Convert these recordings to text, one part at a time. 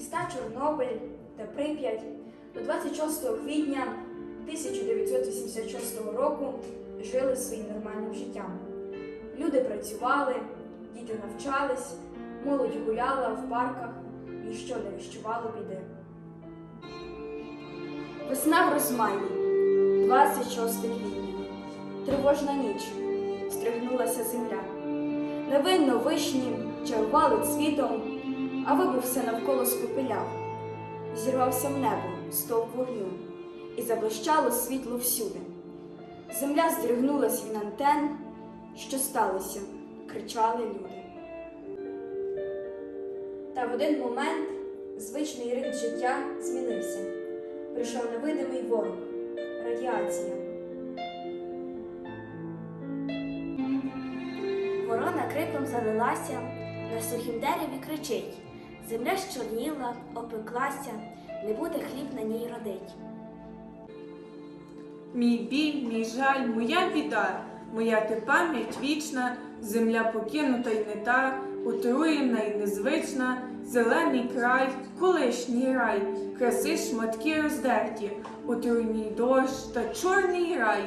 Міста Чорнобиль та Прип'ять до 26 квітня 1986 року жили своїм нормальним життям. Люди працювали, діти навчались, молодь гуляла в парках, ніщо не віщувало біди. Весна в розмаї, 26 квітня, тривожна ніч, стригнулася земля. Невинно вишні чарували цвітом, а вибух все навколо спопиляв. Зірвався в небо стовп вогню, і заблищало світло всюди. Земля здригнулась від антен, що сталося, кричали люди. Та в один момент звичний ритм життя змінився. Прийшов невидимий ворог радіація. Ворона криком залилася, на сухім дереві кричить. Земля щорніла, опеклася, не буде хліб на ній родить. Мій біль, мій жаль, моя біда, моя ти пам'ять вічна, земля покинута й не та, отруєна й незвична, зелений край, колишній рай, краси шматки роздерті, отруйний дощ та чорний рай.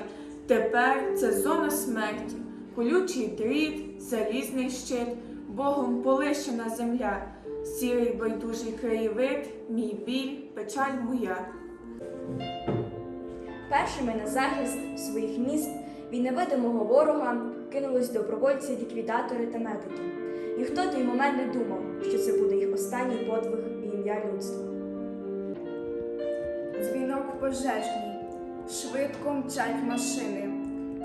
Тепер це зона смерті, колючий дріт, залізний щит, Богом полишена земля, сірий байдужий краєвид, мій біль, печаль моя. Першими на захист своїх міст від невидимого ворога кинулись добровольці, ліквідатори та медики. Ніхто той момент не думав, що це буде їх останній подвиг в ім'я людства. Дзвінок пожежній, швидко мчать машини,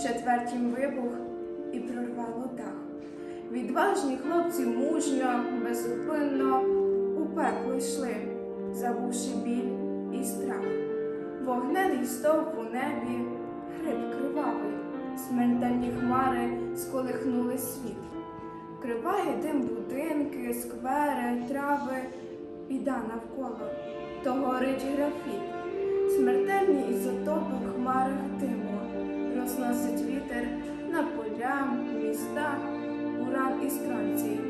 четвертім вибух і прорвало дах. Відважні хлопці мужньо, безупинно пекло йшли, забувши біль і страх. Вогнений стовп у небі, хрип кривавий, смертельні хмари сколихнули світ. Криває дим будинки, сквери, трави, біда навколо, то горить графіт. Смертельні ізотопи в хмарах диму, розносить вітер на поля, міста, уран і стронцій,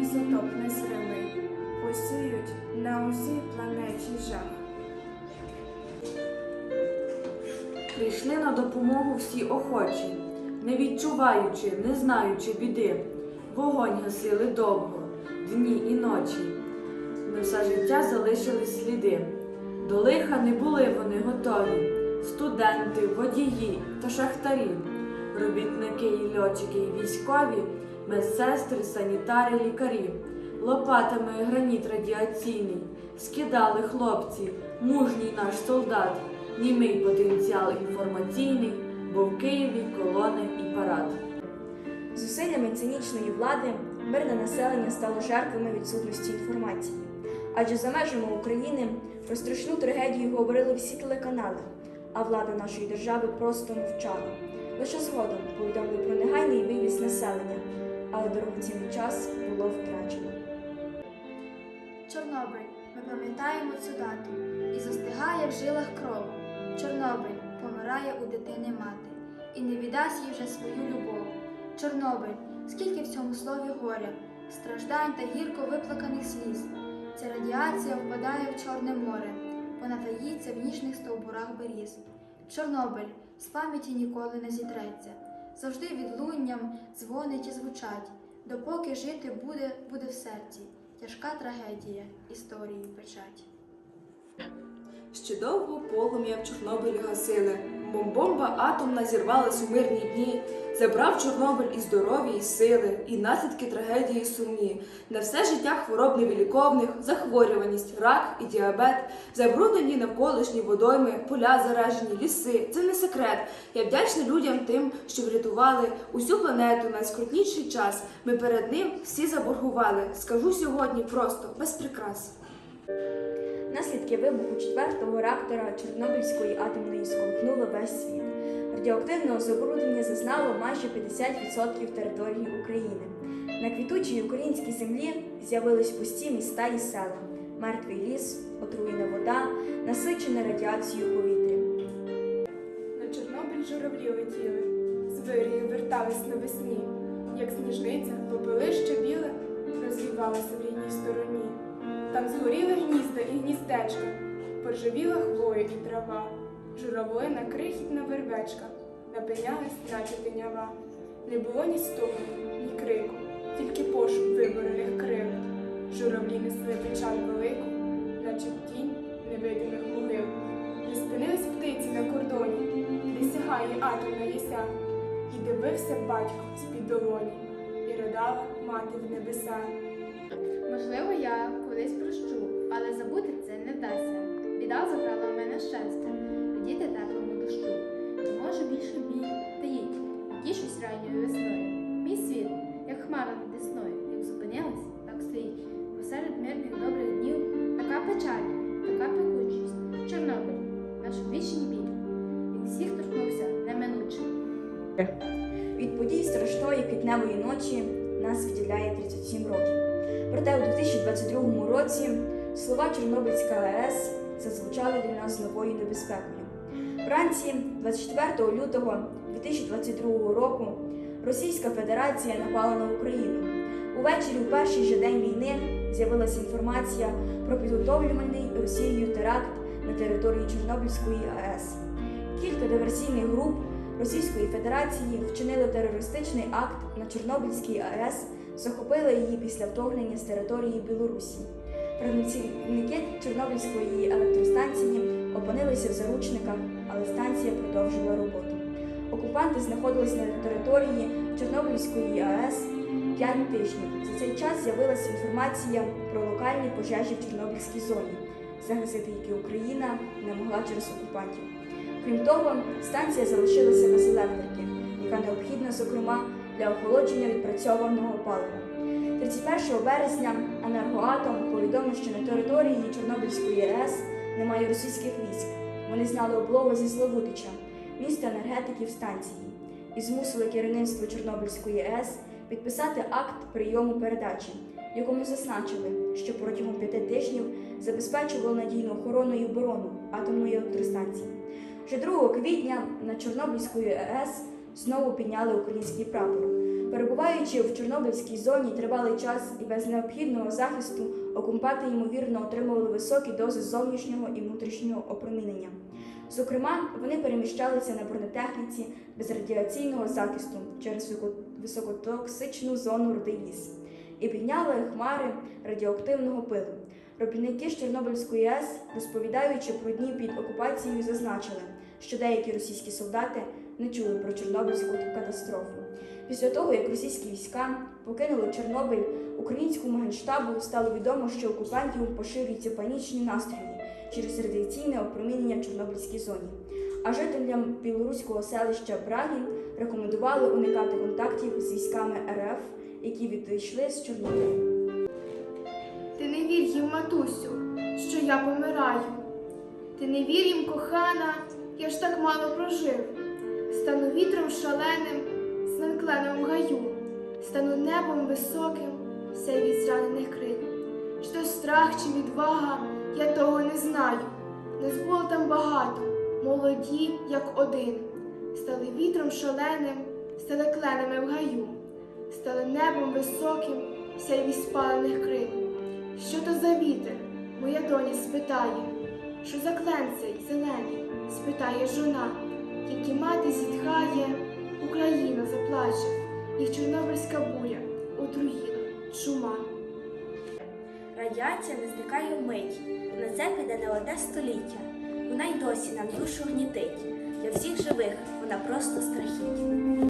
ізотоп незримий, посіють на усій планеті жах. Прийшли на допомогу всі охочі, не відчуваючи, не знаючи біди. Вогонь гасили довго, дні і ночі. Ми все життя залишили сліди. До лиха не були вони готові. Студенти, водії та шахтарі, робітники і льотчики, і військові, медсестри, санітари, лікарі. Лопатами граніт радіаційний скидали хлопці, мужній наш солдат, німий потенціал інформаційний, бо в Києві колони і парад. Зусиллями цинічної влади мирне населення стало жертвами відсутності інформації. Адже за межами України про страшну трагедію говорили всі телеканали, а влада нашої держави просто мовчала. Лише згодом повідомили про негайний вивіз населення, але дорогоцінний час було втрачено. Чорнобиль, ми пам'ятаємо цю дату, і застигає в жилах кров. Чорнобиль помирає у дитини мати, і не віддасть їй вже свою любов. Чорнобиль, скільки в цьому слові горя, страждань та гірко виплаканих сліз. Ця радіація впадає в Чорне море, вона таїться в ніжних стовбурах беріз. Чорнобиль з пам'яті ніколи не зітреться, завжди відлунням дзвонить і звучать, допоки жити буде, буде в серці. Тяжка трагедія історії печать. Ще довго полум'я в Чорнобилі гасили. Бомбомба атомна зірвалась у мирні дні, забрав Чорнобиль і здоров'я, і сили, і наслідки трагедії сумні. На все життя хвороб невіліковних, захворюваність, рак і діабет, забруднені навколишні водойми, поля заражені, ліси. Це не секрет. Я вдячна людям тим, що врятували усю планету на скрутніший час. Ми перед ним всі заборгували. Скажу сьогодні просто без прикрас. Наслідки вибуху четвертого реактора Чорнобильської атомної сколихнули весь світ. Радіоактивного забруднення зазнало майже 50% території України. На квітучій українській землі з'явились пусті міста і села, мертвий ліс, отруєна вода, насичене радіацією повітря. На Чорнобиль журавлі летіли, з вирію вертались навесні, як сніжниця, попелище біле розвівалося в рідній стороні. Там згоріли гнізда і гніздечка, поржавіла хвоя і трава, журавлина крихітна вербечка, напинялась, наче пенява. Не було ні стогу, ні крику, тільки пошук виборених крил. Журавлі несли печаль велику, наче тінь невидимих могил. Не спинились птиці на кордоні, де сягає атомна єся, і дивився батько з-під долоні, і ридала мати в небеса. Можливо, я колись прощу, але забути це не вдасться. Біда забрала в мене щастя, радіти теплому дощу. Не можу більше біль таїть, тішусь ранньою весною. Мій світ, як хмара над десною, як зупинилась, так стоїть. Посеред мирних добрих днів така печаль, така пекучість. Чорнобиль, наш вічний біль. Він всіх торкнувся неминуче. Від подій страшної квітневої ночі нас відділяє 37 років. Проте у 2022 році слова Чорнобильська АЕС зазвучали для нас новою небезпекою. Вранці 24 лютого 2022 року Російська Федерація напала на Україну. Увечері, у перший же день війни, з'явилася інформація про підготовлюваний Росією теракт на території Чорнобильської АЕС. Кілька диверсійних груп Російської Федерації вчинили терористичний акт на Чорнобильській АЕС, захопили її після вторгнення з території Білорусі. Працівники Чорнобильської електростанції опинилися в заручниках, але станція продовжила роботу. Окупанти знаходились на території Чорнобильської АЕС 5 тижнів. За цей час з'явилася інформація про локальні пожежі в Чорнобильській зоні, загасити які Україна не могла через окупантів. Крім того, станція залишилася без електрики, яка необхідна, зокрема, для охолодження відпрацьованого палива. 31 березня енергоатом повідомив, що на території Чорнобильської АЕС немає російських військ. Вони зняли облогу зі Славутича, міста енергетиків станції, і змусили керівництво Чорнобильської АЕС підписати акт прийому передачі, в якому зазначили, що протягом п'яти тижнів забезпечували надійну охорону і оборону атомної електростанції. Вже 2 квітня на Чорнобильської АЕС знову підняли український прапор. Перебуваючи в Чорнобильській зоні тривалий час і без необхідного захисту, окупанти ймовірно отримували високі дози зовнішнього і внутрішнього опромінення. Зокрема, вони переміщалися на бронетехніці без радіаційного захисту через високотоксичну зону рудий ліс і підняли хмари радіоактивного пилу. Робітники з Чорнобильської АЕС, розповідаючи про дні під окупацією, зазначили, що деякі російські солдати не чули про Чорнобильську катастрофу. Після того, як російські війська покинули Чорнобиль, українському генштабу стало відомо, що окупантів поширюються панічні настрої через радіаційне опромінення в Чорнобильській зоні. А жителям білоруського селища Брагін рекомендували уникати контактів з військами РФ, які відійшли з Чорнобиля. Ти не вір їм, матусю, що я помираю. Ти не вір їм, кохана, я ж так мало прожив. Стану вітром шаленим, снанкленом в гаю, стану небом високим, все від зранених крил. То страх, чи відвага, я того не знаю. Нас було там багато, молоді, як один. Стали вітром шаленим, стали кленами в гаю, стали небом високим, вся від спалених крил. Що то за вітер? Моя доня спитає, що за клен цей зелений? спитає жона. Тільки мати зітхає, Україна заплаче, їх чорнобильська буря отруїла чума. Радіація не зникає вмить, на це піде не одне століття. Вона й досі нам душу гнітить. Для всіх живих вона просто страхіть.